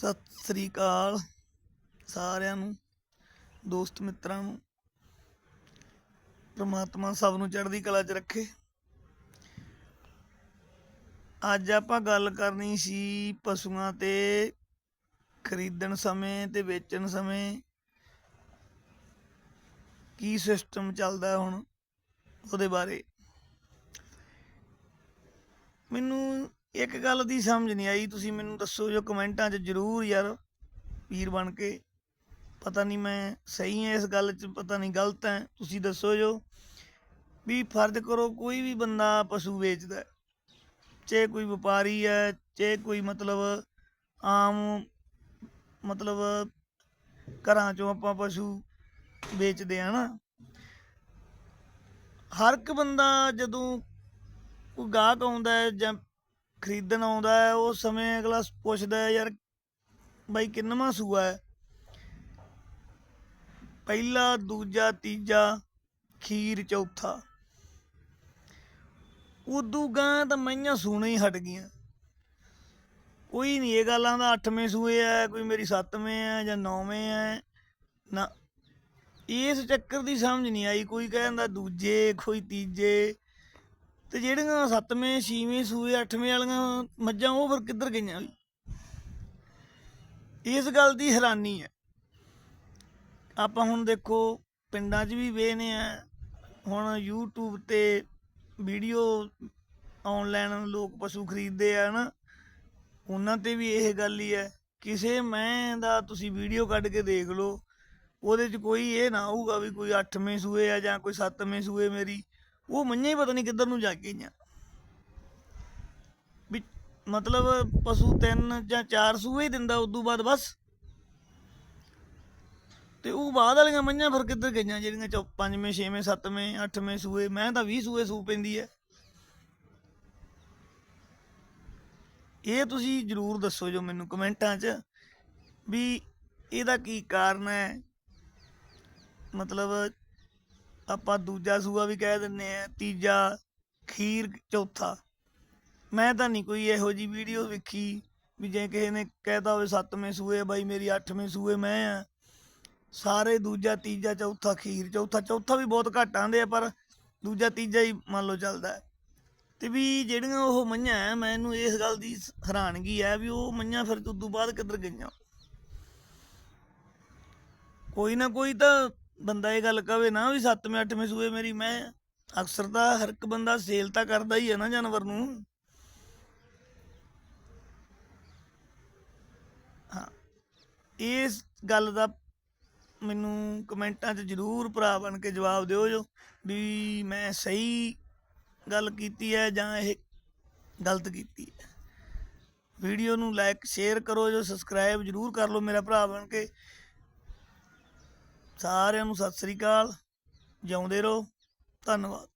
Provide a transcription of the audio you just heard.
ਸਤਿ ਸ੍ਰੀ ਅਕਾਲ ਸਾਰਿਆਂ ਨੂੰ, ਦੋਸਤ ਮਿੱਤਰਾਂ ਨੂੰ, ਪ੍ਰਮਾਤਮਾ ਸਭ ਨੂੰ ਚੜ੍ਹਦੀ ਕਲਾ 'ਚ ਰੱਖੇ। ਅੱਜ ਆਪਾਂ ਗੱਲ ਕਰਨੀ ਸੀ ਪਸ਼ੂਆਂ ਤੇ, ਖਰੀਦਣ ਸਮੇਂ ਤੇ ਵੇਚਣ ਸਮੇਂ। ਕੀ ਸਿਸਟਮ ਚੱਲਦਾ ਹੁਣ ਉਹਦੇ ਬਾਰੇ? ਮੈਨੂੰ ਇੱਕ ਗੱਲ ਦੀ ਸਮਝ ਨਹੀਂ ਆਈ ਤੁਸੀਂ ਮੈਨੂੰ ਦੱਸੋ ਜੋ ਕਮੈਂਟਾਂ 'ਚ ਜਰੂਰ ਯਾਰ ਵੀਰ ਬਣ ਕੇ। ਪਤਾ ਨਹੀਂ ਮੈਂ ਸਹੀ ਹਾਂ ਇਸ ਗੱਲ 'ਚ ਪਤਾ ਨਹੀਂ ਗਲਤ ਹੈ ਤੁਸੀਂ ਦੱਸੋ ਜੋ। ਵੀ ਫਰਜ਼ ਕਰੋ ਕੋਈ ਵੀ ਬੰਦਾ ਪਸ਼ੂ ਵੇਚਦਾ ਹੈ, ਚਾਹੇ ਕੋਈ ਵਪਾਰੀ ਹੈ ਚਾਹੇ ਕੋਈ ਮਤਲਬ ਆਮ ਮਤਲਬ ਘਰਾਂ 'ਚੋਂ ਆਪਾਂ ਪਸ਼ੂ ਵੇਚਦੇ ਆ ਨਾ। ਹਰ ਇੱਕ ਬੰਦਾ ਜਦੋਂ ਕੋਈ ਗਾਹਕ ਆਉਂਦਾ ਹੈ ਜਾਂ ਖਰੀਦਣ ਆਉਂਦਾ ਹੈ ਉਸ ਸਮੇਂ ਅਗਲਾ ਪੁੱਛਦਾ ਹੈ, ਯਾਰ ਬਾਈ ਕਿੰਨਵਾਂ ਸੂਆ ਹੈ? ਪਹਿਲਾ, ਦੂਜਾ, ਤੀਜਾ, ਖੀਰ ਚੌਥਾ। ਉਦੋਂ ਗਾਂ ਤਾਂ ਮਈਆਂ ਸੂਣੇ ਹੀ ਹਟ ਗਈਆਂ। ਕੋਈ ਨਹੀਂ ਇਹ ਗੱਲਾਂ ਦਾ 8ਵੇਂ ਸੂਏ ਆ ਕੋਈ ਮੇਰੀ 7ਵੇਂ ਆ ਜਾਂ 9ਵੇਂ ਆ ਨਾ। ਇਸ ਚੱਕਰ ਦੀ ਸਮਝ ਨਹੀਂ ਆਈ, ਕੋਈ ਕਹਿੰਦਾ ਦੂਜੇ, ਕੋਈ ਤੀਜੇ। ਤੇ ਜਿਹੜੀਆਂ 7ਵੇਂ 6ਵੇਂ ਸੂਏ 8ਵੇਂ ਵਾਲੀਆਂ ਮੱਝਾਂ, ਉਹ ਫਿਰ ਕਿੱਧਰ ਗਈਆਂ? ਇਸ ਗੱਲ ਦੀ ਹੈਰਾਨੀ ਹੈ। ਆਪਾਂ ਹੁਣ ਦੇਖੋ, ਪਿੰਡਾਂ 'ਚ ਵੀ ਵੇਖਨੇ ਆ ਹੁਣ YouTube ਤੇ ਵੀਡੀਓ ਆਨਲਾਈਨ ਲੋਕ ਪਸ਼ੂ ਖਰੀਦਦੇ ਆ ਨਾ ਉਹਨਾਂ ਤੇ ਵੀ ਇਹ ਗੱਲ ਹੀ ਹੈ। ਕਿਸੇ ਮੈਂ ਦਾ ਤੁਸੀਂ ਵੀਡੀਓ ਕੱਢ ਕੇ ਦੇਖ ਲਓ, ਉਹਦੇ 'ਚ ਕੋਈ ਇਹ ਨਾ ਹੋਊਗਾ ਵੀ ਕੋਈ 8ਵੇਂ ਸੂਏ ਆ ਜਾਂ ਕੋਈ 7ਵੇਂ ਸੂਏ ਮੇਰੀ। ਉਹ ਮੰਝਾਂ ਹੀ ਪਤਾ ਨਹੀਂ ਕਿੱਧਰ ਨੂੰ ਜਾ ਗਈਆਂ ਵੀ ਮਤਲਬ ਪਸ਼ੂ ਤਿੰਨ ਜਾਂ ਚਾਰ ਸੂਏ ਹੀ ਦਿੰਦਾ, ਉਦੋਂ ਬਾਅਦ ਬਸ। ਤੇ ਉਹ ਬਾਅਦ ਵਾਲੀਆਂ ਮੰਝਾਂ ਫਿਰ ਕਿੱਧਰ ਗਈਆਂ, ਜਿਹੜੀਆਂ ਚੌ, ਪੰਜਵੇਂ, ਛੇਵੇਂ, ਸੱਤਵੇਂ, ਅੱਠਵੇਂ ਸੂਏ ਮੈਂ ਤਾਂ 20 ਸੂਏ ਸੂ ਪੈਂਦੀ ਐ। ਇਹ ਤੁਸੀਂ ਜਰੂਰ ਦੱਸੋ ਜੋ ਮੈਨੂੰ ਕਮੈਂਟਾਂ 'ਚ, ਵੀ ਇਹਦਾ ਕੀ ਕਾਰਨ ਹੈ ਮਤਲਬ ਆਪਾਂ ਦੂਜਾ ਸੂਆ ਵੀ ਕਹਿ ਦਿੰਨੇ ਆ, ਤੀਜਾ ਖੀਰ ਚੌਥਾ। ਮੈਂ ਤਾਂ ਨਹੀਂ ਕੋਈ ਇਹੋ ਜੀ ਵੀਡੀਓ ਵੇਖੀ ਵੀ ਜੇ ਕਿਸੇ ਨੇ ਕਹਿਤਾ ਹੋਵੇ ਸੱਤਵੇਂ ਸੂਏ, ਬਾਈ ਮੇਰੀ ਅੱਠਵੇਂ ਸੂਏ ਮੈਂ ਆ। ਸਾਰੇ ਦੂਜਾ, ਤੀਜਾ, ਚੌਥਾ ਖੀਰ, ਚੌਥਾ ਚੌਥਾ ਵੀ ਬਹੁਤ ਘੱਟ ਆਂਦੇ ਆ, ਪਰ ਦੂਜਾ, ਤੀਜਾ ਹੀ ਮੰਨ ਲਓ ਚੱਲਦਾ। ਹੈ। ਤੇ ਵੀ ਜਿਹੜੀਆਂ ਉਹ ਮਈਆਂ ਮੈਨੂੰ ਇਸ ਗੱਲ ਦੀ ਹੈਰਾਨਗੀ ਹੈ ਵੀ ਉਹ ਮਈਆਂ ਫਿਰ ਉਦੋਂ ਬਾਅਦ ਕਿੱਧਰ ਗਈਆਂ। ਕੋਈ ਨਾ ਕੋਈ ਤਾਂ ਬੰਦਾ ਇਹ ਗੱਲ ਕਵੇ ਨਾ ਵੀ ਸੱਤਵੇਂ, ਅੱਠਵੇਂ ਸੂਏ ਮੇਰੀ, ਮੈਂ ਅਕਸਰ ਤਾਂ ਹਰ ਇੱਕ ਬੰਦਾ ਸੇਲ ਤਾਂ ਕਰਦਾ ਹੀ ਹੈ ਨਾ ਜਾਨਵਰ ਨੂੰ। ਹਾਂ, ਇਸ ਗੱਲ ਦਾ ਮੈਨੂੰ ਕਮੈਂਟਾਂ 'ਚ ਜਰੂਰ ਭਰਾ ਬਣ ਕੇ ਜਵਾਬ ਦਿਓ ਜੋ, ਵੀ ਮੈਂ ਸਹੀ ਗੱਲ ਕੀਤੀ ਹੈ ਜਾਂ ਇਹ ਗਲਤ ਕੀਤੀ ਹੈ। ਵੀਡੀਓ ਨੂੰ ਲਾਈਕ ਸ਼ੇਅਰ ਕਰੋ ਜੋ, ਸਬਸਕ੍ਰਾਈਬ ਜਰੂਰ ਕਰ ਲਓ ਮੇਰਾ ਭਰਾ ਬਣ ਕੇ। ਸਾਰਿਆਂ ਨੂੰ ਸਤਿ ਸ੍ਰੀ ਅਕਾਲ। ਜਿਉਂਦੇ ਰਹੋ। ਧੰਨਵਾਦ।